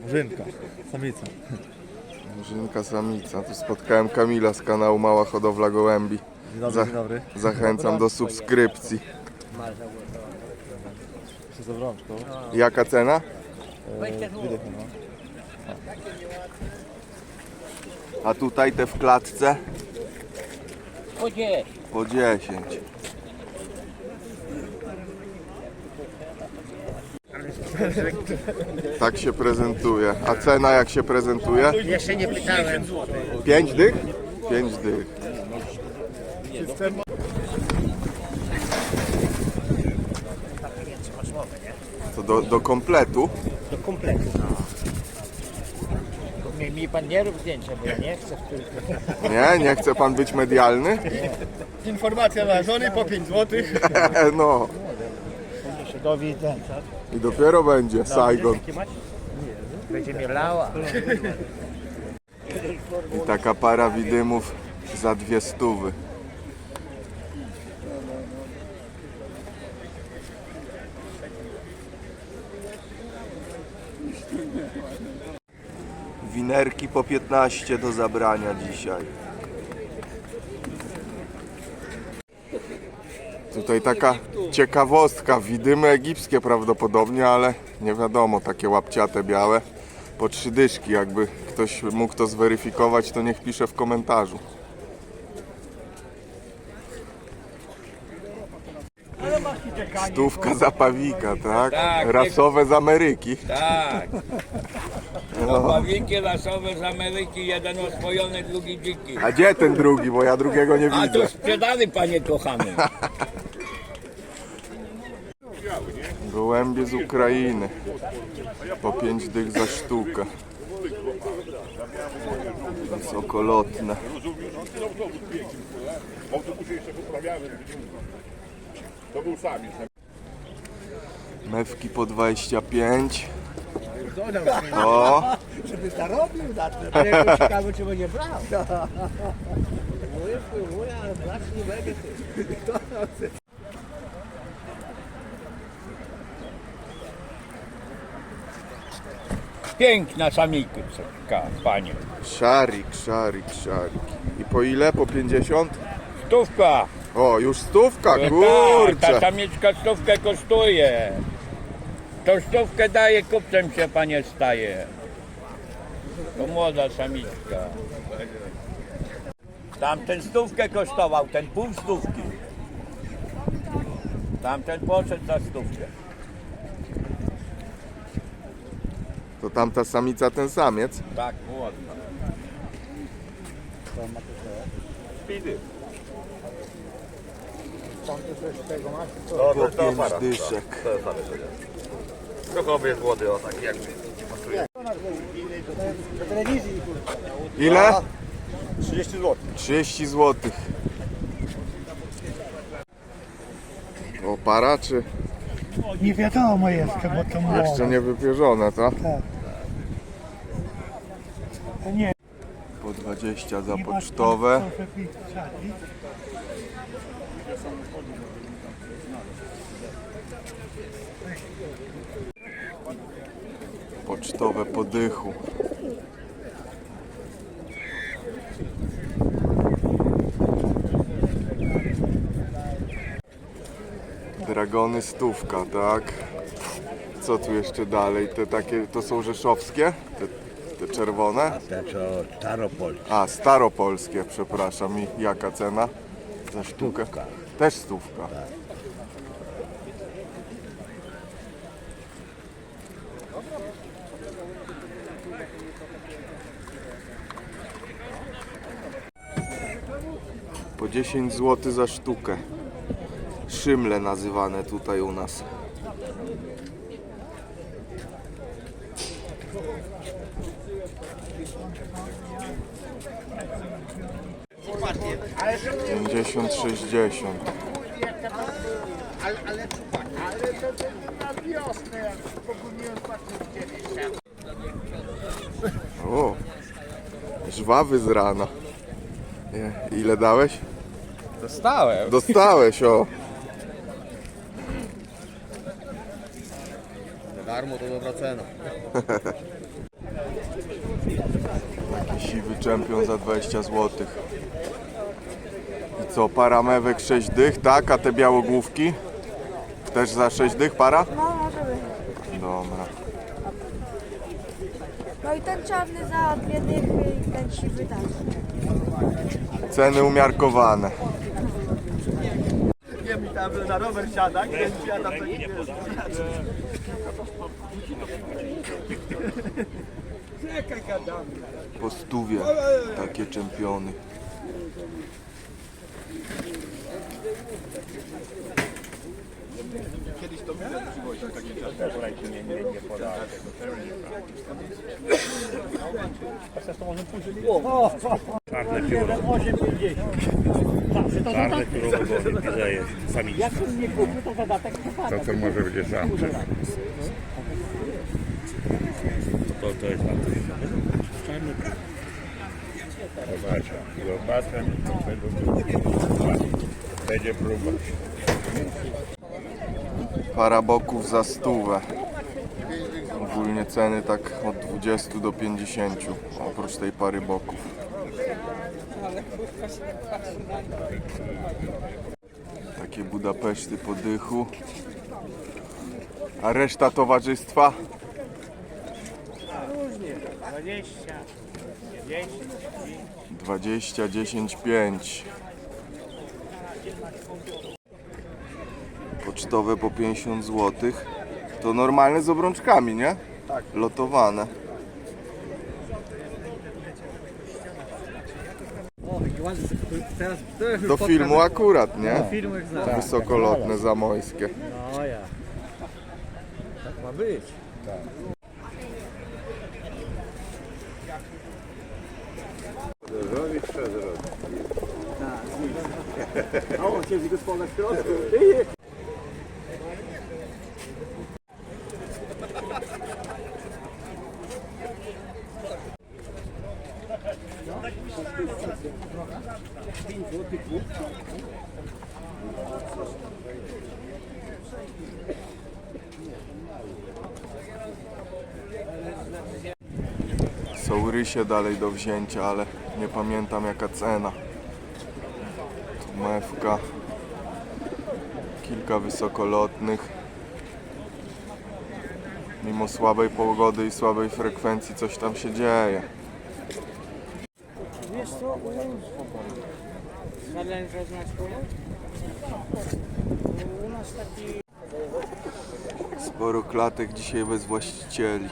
Murzynka, samica. Murzynka samica. Tu spotkałem Kamila z kanału Mała Hodowla Gołębi. Dzień dobry, Za- dzień dobry. Zachęcam do subskrypcji. Jeszcze z obrączką. Jaka cena? E, no. A tutaj te w klatce? Po 10. Po 10. Tak się prezentuje. A cena jak się prezentuje? Jeszcze nie pytałem. 5 dych? 5 dych. To do, do kompletu. Do kompletu. Mi, mi pan nie rób zdjęcia, bo ja nie chcę w tym. Nie, nie chce pan być medialny? Informacja dla żony po 5 zł. No. Się dowie ten. I dopiero będzie Saigon. Będzie mnie lała. I taka para widymów za dwie stówy. Winerki po 15 do zabrania dzisiaj. Tutaj taka ciekawostka, widymy egipskie prawdopodobnie, ale nie wiadomo, takie łapciate białe. Po trzy dyszki, jakby ktoś mógł to zweryfikować, to niech pisze w komentarzu. Stówka zapawika, tak? Tak, Rasowe z Ameryki. Tak. Opawiki lasowe z Ameryki, jeden oswojony, drugi dziki. A gdzie ten drugi, bo ja drugiego nie A widzę. to sprzedany, panie kochany. Gołębie z Ukrainy. Po 5 dych za sztukę. Wysokolotne. Mewki po 25. O, Żeby zarobił na tym. To ciekawe, czy będzie brał. Mówię, ale brać nie będzie. Piękna samika, panie. szarik, szarik, szarik. I po ile? Po 50? Stówka. O, już stówka, Tak, ta kurczę. samiczka stówkę kosztuje. To stówkę daje, kupcem się panie staje. To młoda samiczka. Tamten stówkę kosztował, ten pół stówki. Tamten poszedł za stówkę. To tamta samica, ten samiec. Tak, młoda. Po 5 dyszek. Trochę jest młody, o tak jakby. Do telewizji. Ile? 30 zł. 30 zł. O, para czy Nie wiadomo jeszcze, bo to młodo. jeszcze nie wypierzone, co? To nie, Po 20 za nie ma pocztowe. Pocztowe po dychu. Dragony stówka, tak? Co tu jeszcze dalej? Te takie, to są rzeszowskie? Te, te czerwone? Te co staropolskie. A, staropolskie, przepraszam. I jaka cena? Za sztukę? Też stówka. Po 10 zł za sztukę. Szymle nazywane tutaj u nas. Pięćdziesiąt, sześćdziesiąt. O, żwawy z rana. Ile dałeś? Dostałem. Dostałeś, o. Darmo to dobra cena. Siwy czempion za 20 zł. I co, para mewek 6 dych, tak? A te białogłówki? Też za 6 dych para? No, może być. Dobra. No i ten czarny za dwie dychy i ten siwy też. Ceny umiarkowane. Tam na rower siada, kiedy siada to nie Po stówie takie czempiony. Czarne pióro. Czarne pióro w górze jest samiczka. Jak nie kupił, to zadatek To co może będzie samcze. To, to jest. Czarny. Zobaczę. Zobaczę. Będzie próba. Para boków za stówę. Ogólnie ceny tak od 20 do 50, oprócz tej pary boków. Takie Budapeszty po dychu. A reszta towarzystwa? 20, 10, 5. Pocztowe po 50 zł. To normalne z obrączkami, nie? Tak. Lotowane. Teraz to już Do filmu akurat, nie? filmu jak. Wysokolotne zamojskie. No ja. Tak ma być. Tak. O, cię gospodarz w środku. Są rysie dalej do wzięcia, ale nie pamiętam jaka cena. Tu mewka. Kilka wysokolotnych. Mimo słabej pogody i słabej frekwencji coś tam się dzieje. Wiesz co, u nas... Taki... Sporo klatek dzisiaj bez właścicieli.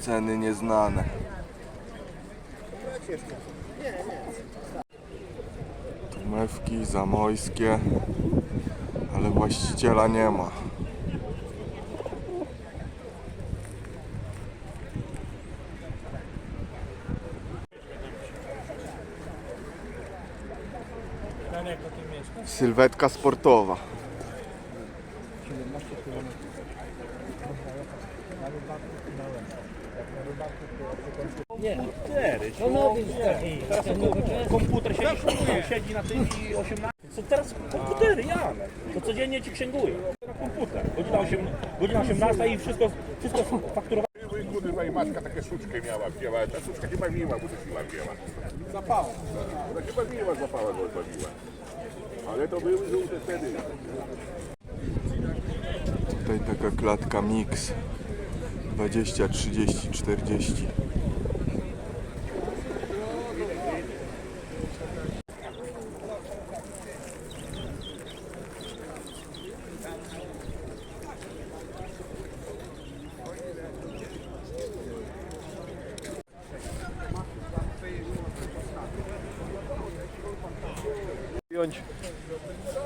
Ceny nieznane. Tu mewki zamojskie, ale właściciela nie ma. Sylwetka sportowa. No, no, teraz komputer siedzi, siedzi na tym i 18. Co teraz komputery, ja. To codziennie ci księguję. Na komputer. Godzina, 8, godzina 18 i wszystko, wszystko fakturowane. Kurwa i matka takie sztuczkę miała, wzięła, ta sztuczka chyba miła, bo to siła wzięła. Zapała. Ona chyba miła zapała go odbawiła. Ale to były żółte wtedy. Tutaj taka klatka mix 20, 30, 40.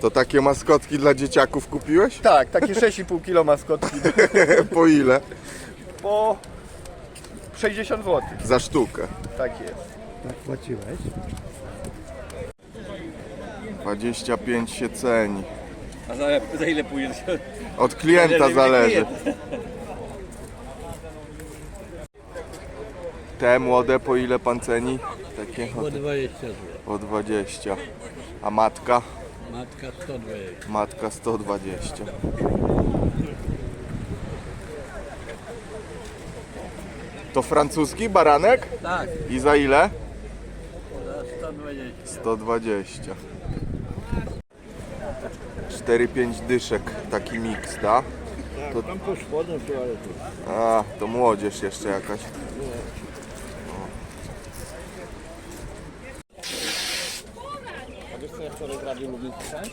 To takie maskotki dla dzieciaków kupiłeś? Tak, takie 6,5 kg maskotki Po ile? po 60 zł. Za sztukę. Tak jest. Tak płaciłeś? 25 się ceni. A za, za ile pójdziesz? Od klienta zależy. Te młode po ile pan ceni? Takie po 20 zł. po 20. A matka? Matka 120. Matka 120. To francuski baranek? Tak, I za ile? 120. 120. 4-5 dyszek, taki miks, da? To tam po spodem się, ale tu. A, to młodzież jeszcze jakaś. Lublin pisałem?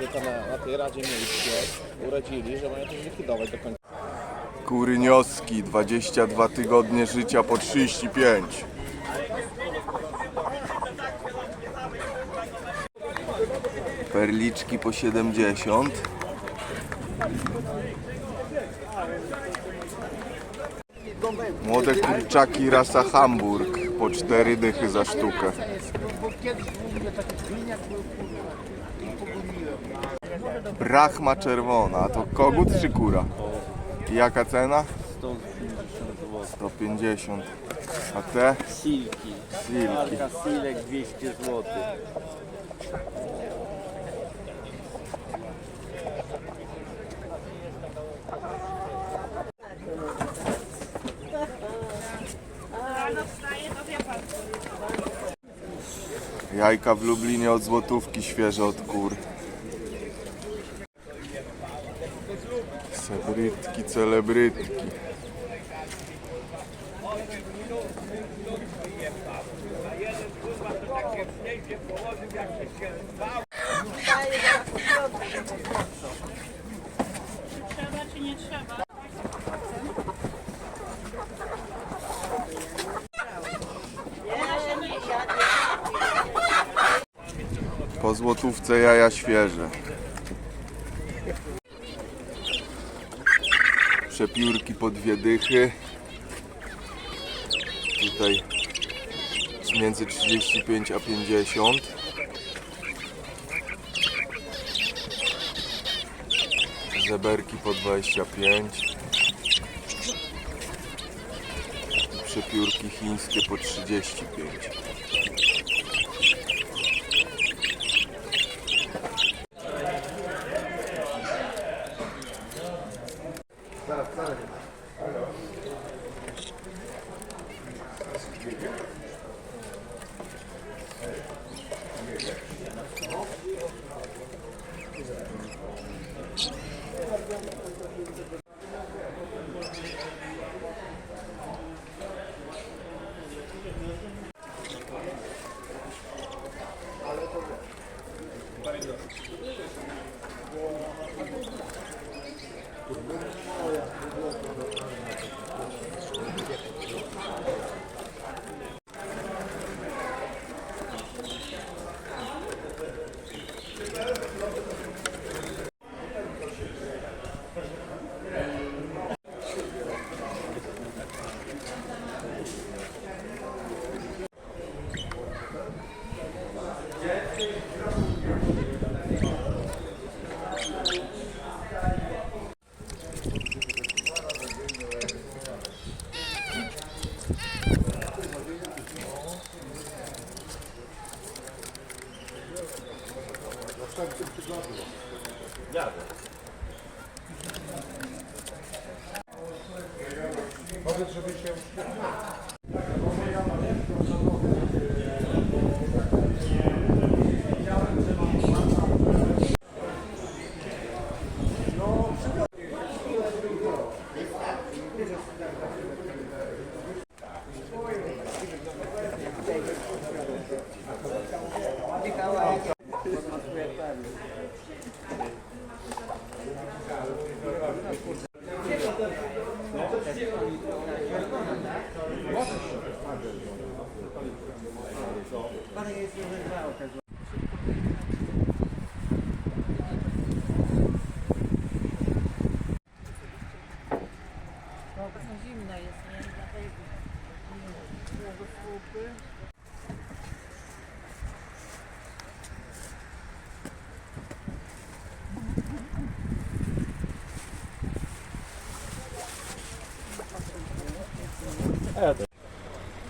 Że to na, na tej Radzie Miejskiej że mają to likwidować do końca. Kurynioski, 22 tygodnie życia po 35. Perliczki po 70. Młode kurczaki rasa Hamburg po 4 dychy za sztukę. Brachma czerwona, a to kogut czy kura? I Jaka cena? 150 A te? Silki. Silki. Marka Silek 200 zł. Jajka w Lublinie od złotówki świeże od kur. Celebrytki, celebrytki. Złotówce jaja świeże. Przepiórki po dwie dychy. Tutaj między 35 a 50. Zeberki po 25. Przepiórki chińskie po 35.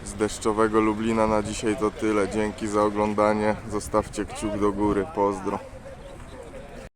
Z deszczowego Lublina na dzisiaj to tyle. Dzięki za oglądanie. Zostawcie kciuk do góry. Pozdro.